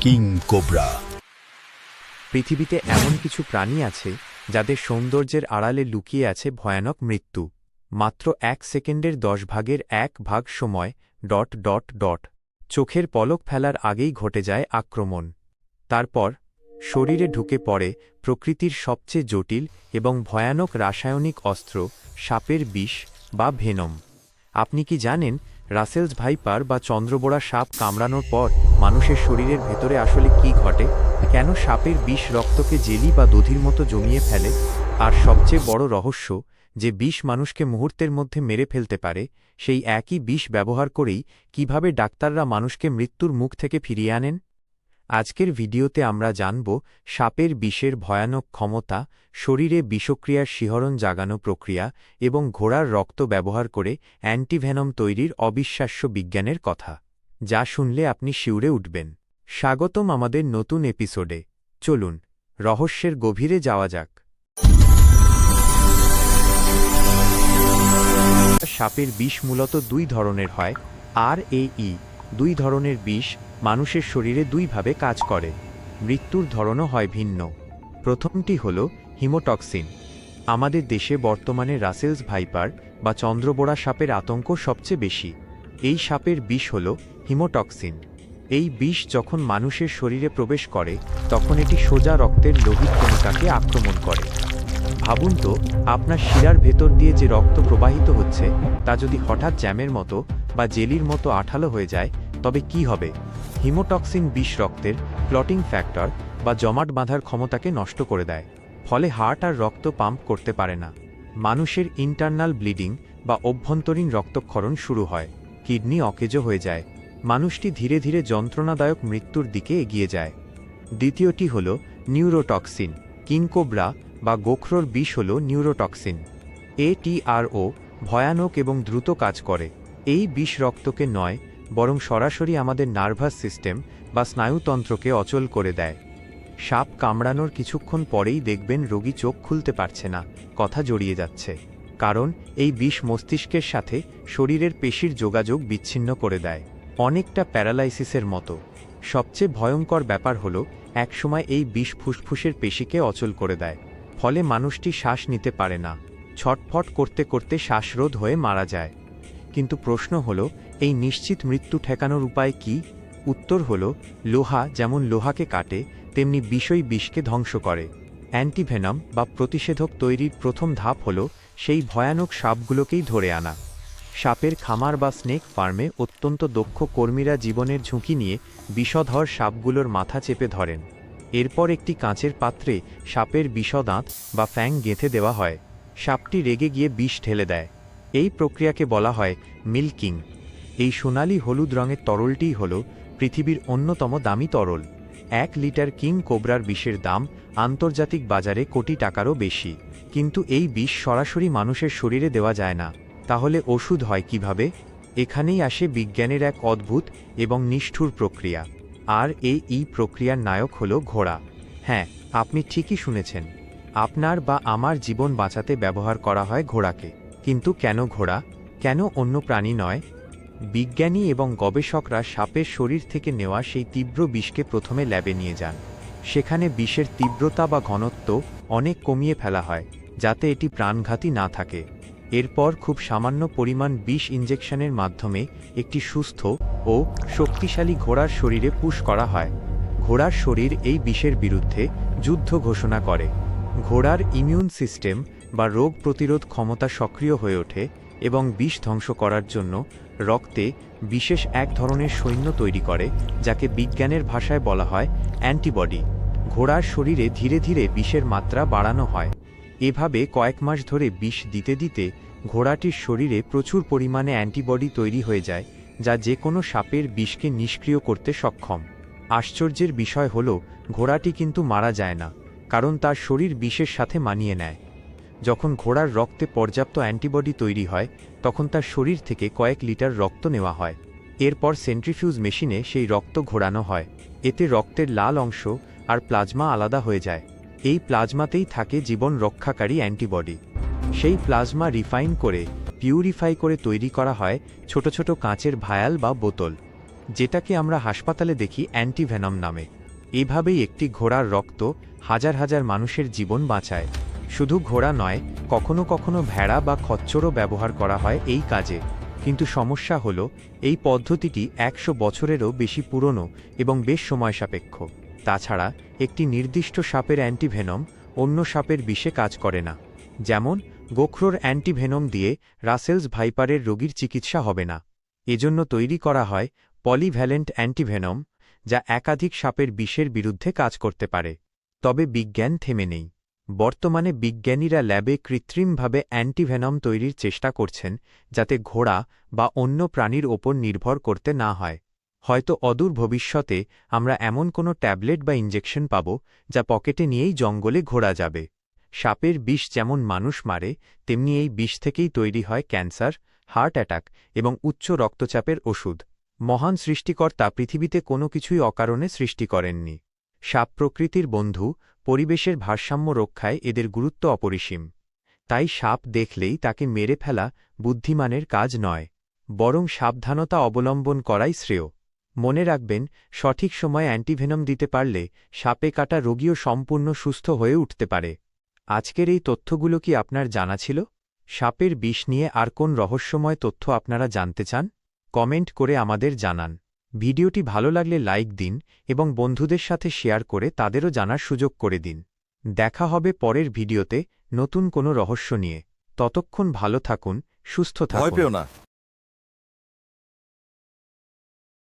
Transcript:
King cobra. পৃথিবীতে এমন কিছু প্রাণী আছে যাদের সৌন্দর্যের আড়ালে লুকিয়ে আছে ভয়ানক মৃত্যু। মাত্র এক সেকেন্ডের দশ ভাগের এক ভাগ সময় ডট ডট ডট। চোখের পলক ফেলার আগেই ঘটে যায় আক্রমণ। তারপর শরীরে ঢুকে পড়ে প্রকৃতির সবচেয়ে জটিল এবং ভয়ানক রাসায়নিক অস্ত্র, সাপের বিষ বা ভেনম। আপনি কি জানেন রাসেলস ভাইপার বা চন্দ্রবোড়া সাপ কামড়ানোর পর মানুষের শরীরের ভেতরে আসলে কি ঘটে? কেন সাপের বিষ রক্তকে জেলি বা দধির মতো জমিয়ে ফেলে? আর সবচেয়ে বড় রহস্য, যে বিষ মানুষকে মুহূর্তের মধ্যে মেরে ফেলতে পারে, সেই একই বিষ ব্যবহার করেই কীভাবে ডাক্তাররা মানুষকে মৃত্যুর মুখ থেকে ফিরিয়ে আনেন? আজকের ভিডিওতে আমরা জানব সাপের বিষের ভয়ানক ক্ষমতা, শরীরে বিষক্রিয়ার শিহরণ জাগানো প্রক্রিয়া এবং ঘোড়ার রক্ত ব্যবহার করে অ্যান্টিভেনম তৈরির অবিশ্বাস্য বিজ্ঞানের কথা। যা শুনলে আপনি শিউরে উঠবেন। স্বাগতম আমাদের নতুন এপিসোডে। চলুন, রহস্যের গভীরে যাওয়া যাক। সাপের বিষ মূলত দুই ধরনের হয়, আর এ ই। দুই ধরনের বিষ মানুষের শরীরে দুইভাবে কাজ করে। মৃত্যুর ধরনও হয় ভিন্ন। প্রথমটি হল হিমোটক্সিন। আমাদের দেশে বর্তমানে রাসেলস ভাইপার বা চন্দ্রবোড়া সাপের আতঙ্ক সবচেয়ে বেশি। এই সাপের বিষ হল হিমোটক্সিন। এই বিষ যখন মানুষের শরীরে প্রবেশ করে, তখন এটি সোজা রক্তের লোহিত কণিকাকে আক্রমণ করে। ভাবুন তো, আপনার শিরার ভেতর দিয়ে যে রক্ত প্রবাহিত হচ্ছে, তা যদি হঠাৎ জ্যামের মতো বা জেলির মতো আঠালো হয়ে যায়, তবে কি হবে? হিমোটক্সিন বিষ রক্তের ক্লটিং ফ্যাক্টর বা জমাট বাঁধার ক্ষমতাকে নষ্ট করে দেয়, ফলে হার্ট আর রক্ত পাম্প করতে পারে না। মানুষের ইন্টারনাল ব্লিডিং বা অভ্যন্তরীণ রক্তক্ষরণ শুরু হয়, কিডনি অকেজো হয়ে যায় মানুষটি ধীরে ধীরে যন্ত্রণাদায়ক মৃত্যুর দিকে এগিয়ে যায়। দ্বিতীয়টি হল নিউরোটক্সিন কিংকোব্রা বা গোখরোর বিষ হল নিউরোটক্সিন। এটিআরও ভয়ানক এবং দ্রুত কাজ করে। এই বিষ রক্তকে নয়, বরং সরাসরি আমাদের নার্ভাস সিস্টেম বা স্নায়ুতন্ত্রকে অচল করে দেয়। সাপ কামড়ানোর কিছুক্ষণ পরেই দেখবেন রোগী চোখ খুলতে পারছে না, কথা জড়িয়ে যাচ্ছে। কারণ এই বিষ মস্তিষ্কের সাথে শরীরের পেশির যোগাযোগ বিচ্ছিন্ন করে দেয়। অনেকটা প্যারালাইসিসের মতো। সবচেয়ে ভয়ঙ্কর ব্যাপার হল, একসময় এই বিষ ফুসফুসের পেশিকে অচল করে দেয়, ফলে মানুষটি শ্বাস নিতে পারে না। ছটফট করতে করতে শ্বাসরোধ হয়ে মারা যায়। কিন্তু প্রশ্ন হল, এই নিশ্চিত মৃত্যু ঠেকানোর উপায় কি? উত্তর হল, লোহা যেমন লোহাকে কাটে, তেমনি বিষই বিষকে ধ্বংস করে। অ্যান্টিভেনাম বা প্রতিষেধক তৈরির প্রথম ধাপ হল, সেই ভয়ানক সাপগুলোকেই ধরে আনা। সাপের খামার বা স্নেক ফার্মে অত্যন্ত দক্ষ কর্মীরা জীবনের ঝুঁকি নিয়ে বিষধর সাপগুলোর মাথা চেপে ধরেন। এরপর একটি কাঁচের পাত্রে সাপের বিষদাঁত বা ফ্যাং গেঁথে দেওয়া হয়। সাপটি রেগে গিয়ে বিষ ঢেলে দেয়। এই প্রক্রিয়াকে বলা হয় মিল্কিং। এই সোনালি হলুদ রঙের তরলটিই হল পৃথিবীর অন্যতম দামি তরল। এক লিটার কিং কোবরার বিষের দাম আন্তর্জাতিক বাজারে কোটি টাকারও বেশি। কিন্তু এই বিষ সরাসরি মানুষের শরীরে দেওয়া যায় না। তাহলে ওষুধ হয় কীভাবে? এখানেই আসে বিজ্ঞানের এক অদ্ভুত এবং নিষ্ঠুর প্রক্রিয়া। আর এই ই প্রক্রিয়ার নায়ক হল ঘোড়া। হ্যাঁ আপনি ঠিকই শুনেছেন। আপনার বা আমার জীবন বাঁচাতে ব্যবহার করা হয় ঘোড়াকে। কিন্তু কেন ঘোড়া? কেন অন্য প্রাণী নয়? বিজ্ঞানী এবং গবেষকরা সাপের শরীর থেকে নেওয়া সেই তীব্র বিষকে প্রথমে ল্যাবে নিয়ে যান। সেখানে বিষের তীব্রতা বা ঘনত্ব অনেক কমিয়ে ফেলা হয়, যাতে এটি প্রাণঘাতী না থাকে। এরপর খুব সামান্য পরিমাণ বিষ ইঞ্জেকশনের মাধ্যমে একটি সুস্থ ও শক্তিশালী ঘোড়ার শরীরে পুশ করা হয়। ঘোড়ার শরীর এই বিষের বিরুদ্ধে যুদ্ধ ঘোষণা করে। ঘোড়ার ইমিউন সিস্টেম বা রোগ প্রতিরোধ ক্ষমতা সক্রিয় হয়ে ওঠে এবং বিষ ধ্বংস করার জন্য রক্তে বিশেষ এক ধরনের সৈন্য তৈরি করে, যাকে বিজ্ঞানের ভাষায় বলা হয় অ্যান্টিবডি। ঘোড়ার শরীরে ধীরে ধীরে বিষের মাত্রা বাড়ানো হয়। এভাবে কয়েক মাস ধরে বিষ দিতে দিতে ঘোড়াটির শরীরে প্রচুর পরিমাণে অ্যান্টিবডি তৈরি হয়ে যায়, যা যে কোনো সাপের বিষকে নিষ্ক্রিয় করতে সক্ষম। আশ্চর্যের বিষয় হল, ঘোড়াটি কিন্তু মারা যায় না, কারণ তার শরীর বিষের সাথে মানিয়ে নেয়। যখন ঘোড়ার রক্তে পর্যাপ্ত অ্যান্টিবডি তৈরি হয়, তখন তার শরীর থেকে কয়েক লিটার রক্ত নেওয়া হয়। এরপর সেন্ট্রিফিউজ মেশিনে সেই রক্ত ঘোরানো হয়। এতে রক্তের লাল অংশ আর প্লাজমা আলাদা হয়ে যায়। এই প্লাজমাতেই থাকে জীবন রক্ষাকারী অ্যান্টিবডি। সেই প্লাজমা রিফাইন করে, পিউরিফাই করে তৈরি করা হয় ছোট ছোট কাঁচের ভায়াল বা বোতল, যেটাকে আমরা হাসপাতালে দেখি অ্যান্টিভেনম নামে। এভাবেই একটি ঘোড়ার রক্ত হাজার হাজার মানুষের জীবন বাঁচায়। শুধু ঘোড়া নয়, কখনো কখনো ভেড়া বা খচ্চরও ব্যবহার করা হয় এই কাজে। কিন্তু সমস্যা হল, এই পদ্ধতিটি একশো বছরেরও বেশি পুরনো এবং বেশ সময় সাপেক্ষ তাছাড়া একটি নির্দিষ্ট সাপের অ্যান্টিভেনম অন্য সাপের বিষে কাজ করে না। যেমন, গোখরোর অ্যান্টিভেনম দিয়ে রাসেলস ভাইপারের রোগীর চিকিৎসা হবে না। এজন্য তৈরি করা হয় পলিভ্যালেন্ট অ্যান্টিভেনম, যা একাধিক সাপের বিষের বিরুদ্ধে কাজ করতে পারে। তবে বিজ্ঞান থেমে নেই। বর্তমানে বিজ্ঞানীরা ল্যাবে কৃত্রিমভাবে অ্যান্টিভেনম তৈরির চেষ্টা করছেন, যাতে ঘোড়া বা অন্য প্রাণীর ওপর নির্ভর করতে না হয়। হয়তো অদূর ভবিষ্যতে আমরা এমন কোনো ট্যাবলেট বা ইঞ্জেকশন পাব যা পকেটে নিয়েই জঙ্গলে ঘোরা যাবে। সাপের বিষ যেমন মানুষ মারে, তেমনি এই বিষ থেকেই তৈরি হয় ক্যান্সার, হার্ট অ্যাটাক এবং উচ্চ রক্তচাপের ওষুধ। মহান সৃষ্টিকর্তা পৃথিবীতে কোনো কিছুই অকারণে সৃষ্টি করেননি। সাপ প্রকৃতির বন্ধু, পরিবেশের ভারসাম্য রক্ষায় এদের গুরুত্ব অপরিসীম। তাই সাপ দেখলেই তাকে মেরে ফেলা বুদ্ধিমানের কাজ নয়, বরং সাবধানতা অবলম্বন করাই শ্রেয়। মনে রাখবেন সঠিক সময়ে অ্যান্টিভেনম দিতে পারলে সাপে কাটা রোগীও সম্পূর্ণ সুস্থ হয়ে উঠতে পারে। আজকের এই তথ্যগুলো কি আপনার জানা ছিল? সাপের বিষ নিয়ে আর কোন রহস্যময় তথ্য আপনারা জানতে চান? কমেন্ট করে আমাদের জানান। ভিডিওটি ভালো লাগলে লাইক দিন এবং বন্ধুদের সাথে শেয়ার করে তাদেরও জানার সুযোগ করে দিন। দেখা হবে পরের ভিডিওতে নতুন কোনো রহস্য নিয়ে। ততক্ষণ ভালো থাকুন সুস্থ থাকুন।